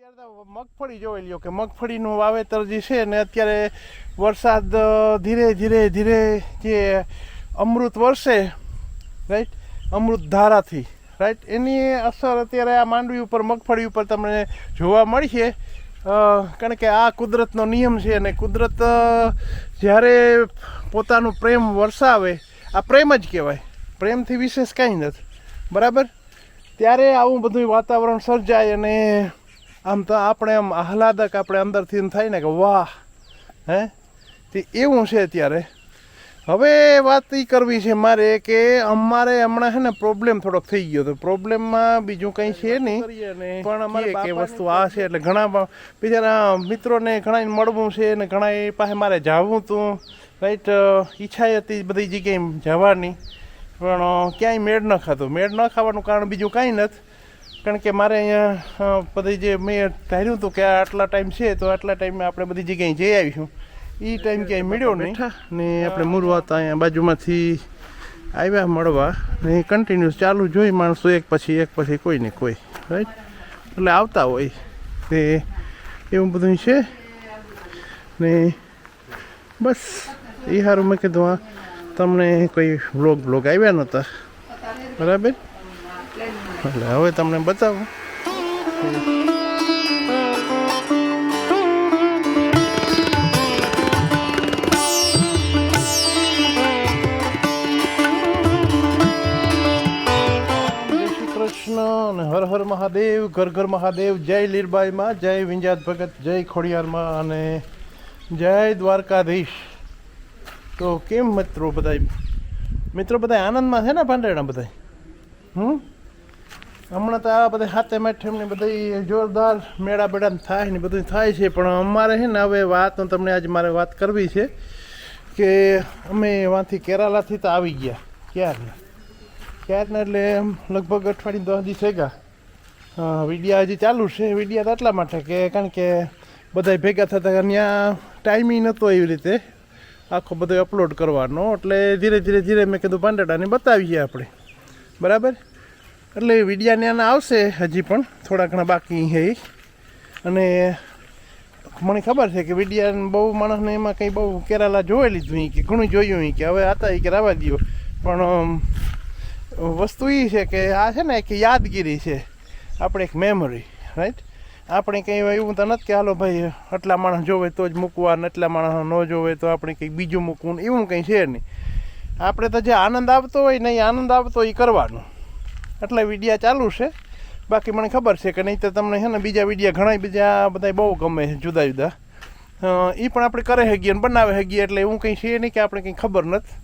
મગફળી જોઈ લ્યો કે મગફળીનું વાવેતર જે છે ને અત્યારે વરસાદ ધીરે ધીરે ધીરે જે અમૃત વરસે રાઈટ અમૃત ધારાથી રાઈટ એની અસર અત્યારે આ માંડવી ઉપર, મગફળી ઉપર તમને જોવા મળશે છે કારણ કે આ કુદરતનો નિયમ છે અને કુદરત જ્યારે પોતાનું પ્રેમ વરસાવે, આ પ્રેમ જ કહેવાય. પ્રેમથી વિશેષ કાંઈ નથી. બરાબર? ત્યારે આવું બધું વાતાવરણ સર્જાય અને આમ તો આપણે આમ આહલાદક આપણે અંદરથી એમ થાય ને કે વાહ હે? તે એવું છે અત્યારે. હવે વાત એ કરવી છે મારે કે અમારે હમણાં છે ને પ્રોબ્લેમ થોડોક થઈ ગયો તો પ્રોબ્લેમમાં બીજું કંઈ છે નહીં પણ અમારે કે વસ્તુ આ છે એટલે ઘણા બિચારા મિત્રોને ઘણા મળવું છે ને ઘણા એ પાસે મારે જવું હતું રાઈટ ઈચ્છા હતી બધી જગ્યાએ જવાની પણ ક્યાંય મેળ ન ખાતો મેળ ન ખાવાનું કારણ બીજું કાંઈ નથી. કારણ કે મારે અહીંયા બધી જે મેં ધાર્યું હતું કે આટલા ટાઈમ છે તો આટલા ટાઈમમાં આપણે બધી જગ્યાએ જઈ આવીશું. એ ટાઈમ ક્યાંય મળ્યો નહીં. ને આપણે મુરવાત અહીંયા બાજુમાંથી આવ્યા મળવા. ને કન્ટિન્યુઅસ ચાલુ જોઈ માણસો એક પછી એક પછી કોઈ ને કોઈ રાઈટ એટલે આવતા હોય. તે એવું બધું છે. ને બસ એ સારું મેં કીધું આ તમને કોઈ વ્લોગ બ્લોગ આવ્યા નહોતા. બરાબર? એટલે હવે તમને બતાવું. અને હર હર મહાદેવ, ઘર ઘર મહાદેવ, જય લીરબાઈમાં જય વિંજાત ભગત, જય ખોડિયારમાં અને જય દ્વારકાધીશ. તો કેમ મિત્રો બધાય મિત્રો બધા આનંદમાં છે ને ભાંડેડા બધા? હમ? હમણાં તો આ બધા હાથે માઠે ને બધી જોરદાર મેળા બેડા થાય ને બધું થાય છે, પણ અમારે છે ને હવે વાત તમને આજે મારે વાત કરવી છે કે અમે વાંથી કેરાલાથી તો આવી ગયા, ક્યારના? ક્યારના એટલે લગભગ અઠવાડિયે દસ દિવસ ગયા વિડિયા હજી ચાલુ છે, વિડિયા તો એટલા માટે કે કારણ કે બધા ભેગા થતા ત્યાં ટાઈમિંગ નહોતો એવી રીતે આખો બધો અપલોડ કરવાનો, એટલે ધીરે ધીરે ધીરે મેં કીધું પાંડેટાને બતાવીએ આપણે. બરાબર? એટલે વિડીયા ત્યાંના આવશે હજી પણ. થોડા ઘણા બાકી છે. અને મને ખબર છે કે વિડીયા બહુ માણસને એમાં કંઈ બહુ કેરાલા જોઈ લીધું કે, ઘણું જોયું કે, હવે આતા કે રાવા દ્યો. પણ વસ્તુ એ છે કે આ છે ને એક યાદગીરી છે. આપણે એક મેમરી રાઈટ આપણે કંઈ એવું તો નથી કે, હાલો ભાઈ, આટલા માણસ જોવે તો જ મૂકવા ને એટલા માણસ ન જોવે તો આપણે કંઈક બીજું મૂકવું એવું કંઈ છે નહીં. આપણે તો જે આનંદ આવતો હોય ને એ આનંદ આવતો એ કરવાનું. એટલે વિડીયા ચાલુ છે. બાકી મને ખબર છે કે નહીં તો તમને છે ને બીજા વિડીયા ઘણા બીજા બધા બહુ ગમે છે જુદા જુદા. એ પણ આપણે કરે હગીએ અને બનાવે હગીએ એટલે એવું કંઈ છે નહીં કે આપણે કંઈ ખબર નથી.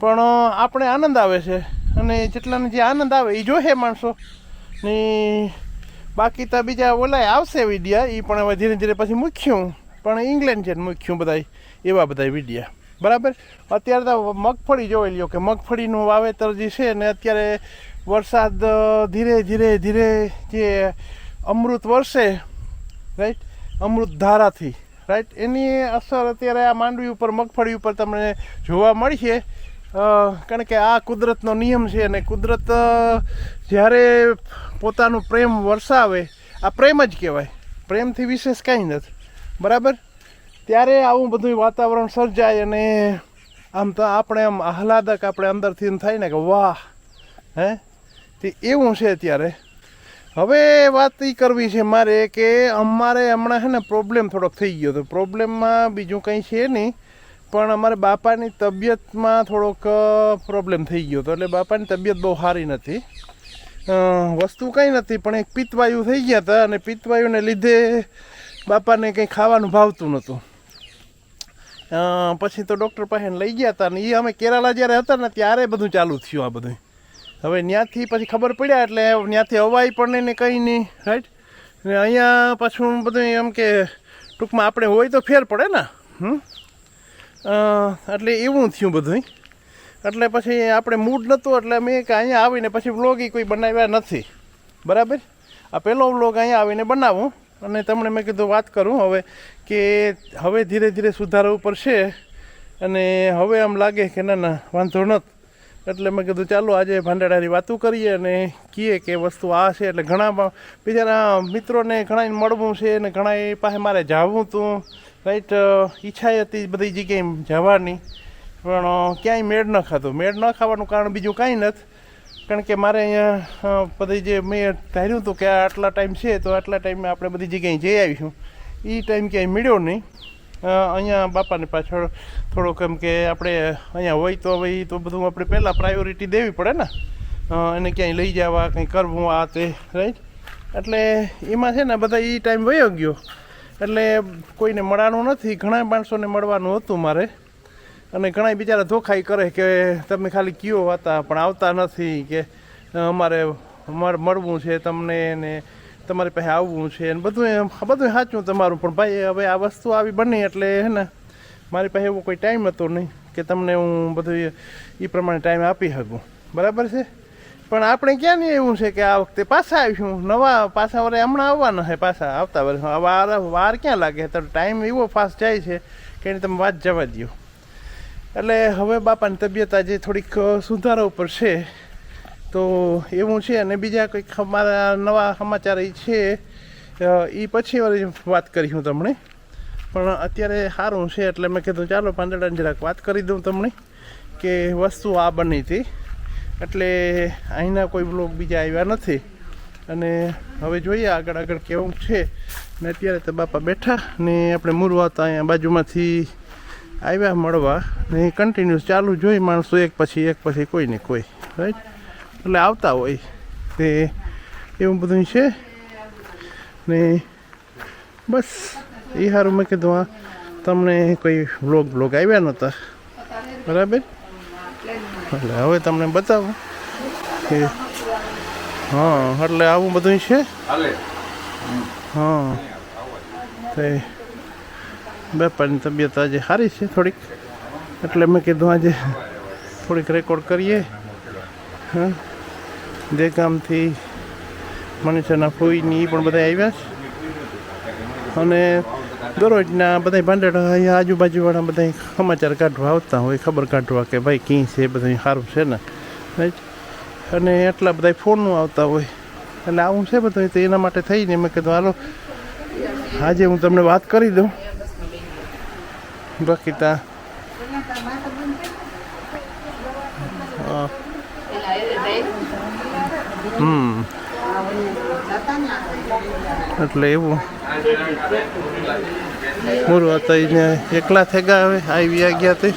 પણ આપણે આનંદ આવે છે. અને જેટલાને જે આનંદ આવે એ જોશે માણસો. ને બાકી તો બીજા ઓલાય આવશે વિડીયા એ પણ હવે ધીરે ધીરે પછી મૂક્યું. પણ ઇંગ્લેન્ડ છે મૂક્યું બધા એવા બધા વિડીયા. બરાબર? અત્યારે તો મગફળી જોઈ લ્યો કે મગફળીનું વાવેતર જે છે ને અત્યારે વરસાદ ધીરે ધીરે ધીરે જે અમૃત વરસે રાઈટ અમૃત ધારાથી રાઈટ એની અસર અત્યારે આ માંડવી ઉપર, મગફળી ઉપર તમને જોવા મળશે છે કારણ કે આ કુદરતનો નિયમ છે અને કુદરત જ્યારે પોતાનું પ્રેમ વરસાવે, આ પ્રેમ જ કહેવાય. પ્રેમથી વિશેષ કાંઈ નથી. બરાબર? ત્યારે આવું બધું વાતાવરણ સર્જાય અને આમ તો આપણે આમ આહલાદક આપણે અંદરથી એમ થાય ને કે વાહ, હે? તે એવું છે ત્યારે હવે વાત એ કરવી છે મારે કે અમારે હમણાં છે ને પ્રોબ્લેમ થોડોક થઈ ગયો તો પ્રોબ્લેમમાં બીજું કંઈ છે નહીં, પણ અમારે બાપાની તબિયતમાં થોડોક પ્રોબ્લેમ થઈ ગયો હતો. એટલે બાપાની તબિયત બહુ સારી નથી. વસ્તુ કંઈ નથી, પણ એક પિત્તવાયુ થઈ ગયા હતા અને પિત્તવાયુને લીધે બાપાને કંઈ ખાવાનું ભાવતું નહોતું. પછી તો ડૉક્ટર પાસે લઈ ગયા હતા ને એ અમે કેરાલા જ્યારે હતા ને ત્યારે બધું ચાલુ થયું આ બધું. હવે ત્યાંથી પછી ખબર પડ્યા એટલે ત્યાંથી અવાય પણ નહીં ને કંઈ નહીં રાઈટ ને અહીંયા પાછું બધું એમ કે ટૂંકમાં આપણે હોય તો ફેર પડે ને, હમ? એટલે એવું થયું બધું. એટલે પછી આપણે મૂડ નહોતું એટલે મેં કે અહીંયા આવીને પછી વ્લોગ કોઈ બનાવ્યા નથી. બરાબર? આ પહેલો વ્લોગ અહીંયા આવીને બનાવું. અને તમને મેં કીધું વાત કરું હવે કે હવે ધીરે ધીરે સુધારવું છે અને હવે આમ લાગે કે ના ના, વાંધો નત. એટલે મેં કીધું, ચાલો આજે ભાંડાડાની વાતું કરીએ અને કહીએ કે વસ્તુ આ છે એટલે ઘણા બિચારા મિત્રોને ઘણાને મળવું છે અને ઘણા એ પાસે મારે જવું હતું રાઈટ ઈચ્છા હતી બધી જગ્યાએ જવાની, પણ ક્યાંય મેળ ન ખાતો મેળ ન ખાવાનું કારણ બીજું કાંઈ નથી. કારણ કે મારે અહીંયા બધી જે મેં ધાર્યું હતું કે આટલા ટાઈમ છે, તો આટલા ટાઈમે આપણે બધી જગ્યાએ જઈ આવીશું. એ ટાઈમ ક્યાંય મળ્યો નહીં. અહીંયા બાપાને પાછળ થોડોક એમ કે આપણે અહીંયા હોય તો હવે તો બધું આપણે પહેલાં પ્રાયોરિટી દેવી પડે ને. એને ક્યાંય લઈ જવા, કંઈ કરવું, આ તે રાઈટ એટલે એમાં છે ને બધા એ ટાઈમ વયો ગયો. એટલે કોઈને મળવાનું નથી. ઘણા માણસોને મળવાનું હતું મારે. અને ઘણા બિચારા ધોખાઈ કરે કે તમે ખાલી કયો હતા પણ આવતા નથી કે અમારે મળવું છે તમને ને તમારી પાસે આવવું છે ને બધું બધું સાચું તમારું, પણ ભાઈ, હવે આ વસ્તુ આવી બની એટલે હે ને, મારી પાસે એવો કોઈ ટાઈમ હતો નહીં કે તમને હું બધું એ પ્રમાણે ટાઈમ આપી શકું. બરાબર છે? પણ આપણે ક્યાં નહીં એવું છે કે આ વખતે પાછા આવીશું? નવા પાછા વરે હમણાં આવવાના છે પાછા, આવતા વર્ષ વાર વાર ક્યાં લાગે? તો ટાઈમ એવો ફાસ્ટ જાય છે કે તમે વાત જવા દો એટલે હવે બાપાની તબિયત આજે થોડીક સુધારા ઉપર છે. તો એવું છે અને બીજા કંઈક અમારા નવા સમાચાર એ છે. એ પછી વાળી વાત કરી હું તમને. પણ અત્યારે સારું છે એટલે મેં કીધું ચાલો પાંદડાની જરાક વાત કરી દઉં તમને કે વસ્તુ આ બની હતી. એટલે અહીંના કોઈ બ્લોગ બીજા આવ્યા નથી. અને હવે જોઈએ આગળ આગળ કેવું છે. ને અત્યારે તો બાપા બેઠા ને આપણે મુરવા અહીંયા બાજુમાંથી આવ્યા મળવા ને કન્ટિન્યુઅસ ચાલુ જોઈ માણસો એક પછી એક પછી કોઈ ને કોઈ રાઈટ એટલે આવતા હોય તે એવું બધું છે. ને બસ એ સારું મેં કીધું આ તમને કોઈ વ્લોગ બ્લોગ આવ્યા નહોતા? બરાબર? એટલે હવે તમને બતાવો કે હા એટલે આવું બધું છે? હા. તે બાપાની તબિયત આજે સારી છે થોડીક. એટલે મેં કીધું આજે થોડીક રેકોર્ડ કરીએ. હા? જે ગામથી મનીષાના ફોઈની એ પણ બધા આવ્યા છે. અને દરરોજના બધા ભાંડેડા અહીંયા આજુબાજુવાળા બધા સમાચાર કાઢવા આવતા હોય, ખબર કાઢવા કે ભાઈ કી છે, બધું સારું છે ને? અને એટલા બધા ફોનનું આવતા હોય. એટલે આવું છે બધું તો એના માટે થઈને મેં કીધું, હાલો, આજે હું તમને વાત કરી દઉં. તા હા, હમ એટલે એવું હતા એને એકલા થઈ ગયા હવે આવી ગયા તે.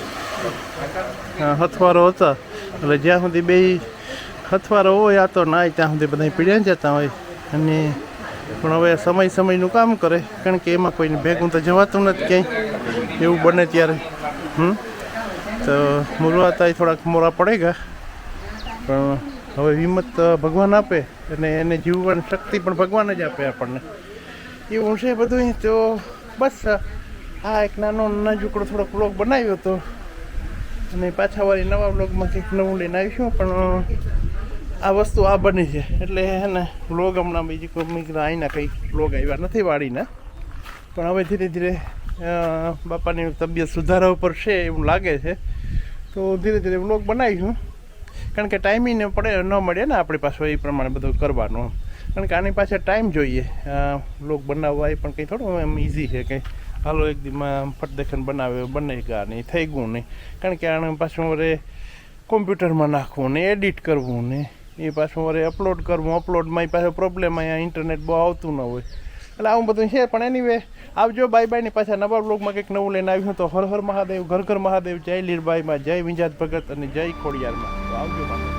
હથવારો હતા. એટલે જ્યાં સુધી બે હથવારો હોય આ તો ના ત્યાં સુધી બધા પીડ્યા જતા હોય. અને પણ હવે સમય સમયનું કામ કરે કારણ કે એમાં કોઈને ભેગું તો જવાતું નથી ક્યાંય. એવું બને ત્યારે. હમ? તો મુરવાતા થોડાક મોરા પડે ગયા પણ હવે હિંમત ભગવાન આપે અને એને જીવવાની શક્તિ પણ ભગવાન જ આપે આપણને. એવું છે બધું તો બસ આ એક નાનો નાજુકડો થોડોક બ્લોગ બનાવ્યો હતો અને પાછા વાળી નવા બ્લોગમાં કંઈક નવું લઈને આવીશું, પણ આ વસ્તુ આ બની છે. એટલે હે ને બ્લોગ હમણાં બીજી કોઈ મિત્ર અહીંના કંઈક બ્લોગ આવ્યા નથી વાળીના. પણ હવે ધીરે ધીરે બાપાની તબિયત સુધારા ઉપર છે એવું લાગે છે. તો ધીરે ધીરે બ્લોગ બનાવીશું કારણ કે ટાઈમિંગ પડે, ન મળે ને આપણી પાસે, એ પ્રમાણે બધું કરવાનું. કારણ કે આની પાસે ટાઈમ જોઈએ. બ્લોગ બનાવવા એ પણ કંઈ થોડું એમ ઇઝી છે કંઈ. હાલો એક દીમાં ફટ દેખન બનાવે, બને ગયા નહીં, થઈ ગયું નહીં. કારણ કે આને પાછું વરે કોમ્પ્યુટરમાં નાખવું ને એડિટ કરવું ને, એ પાછું વરે અપલોડ કરવું અપલોડમાં પાસે પ્રોબ્લેમ અહીંયા ઇન્ટરનેટ બહુ આવતું ન હોય. એટલે આવું બધું છે, પણ એની વે આવજો બાય બાય ને પાછા નવા બ્લોગમાં કંઈક નવું લઈને આવ્યું તો હર હર મહાદેવ, ઘર ઘર મહાદેવ, જય લીરબાઈમાં, જય વિંજાત ભગત અને જય ખોડિયારમાં. તો આવજો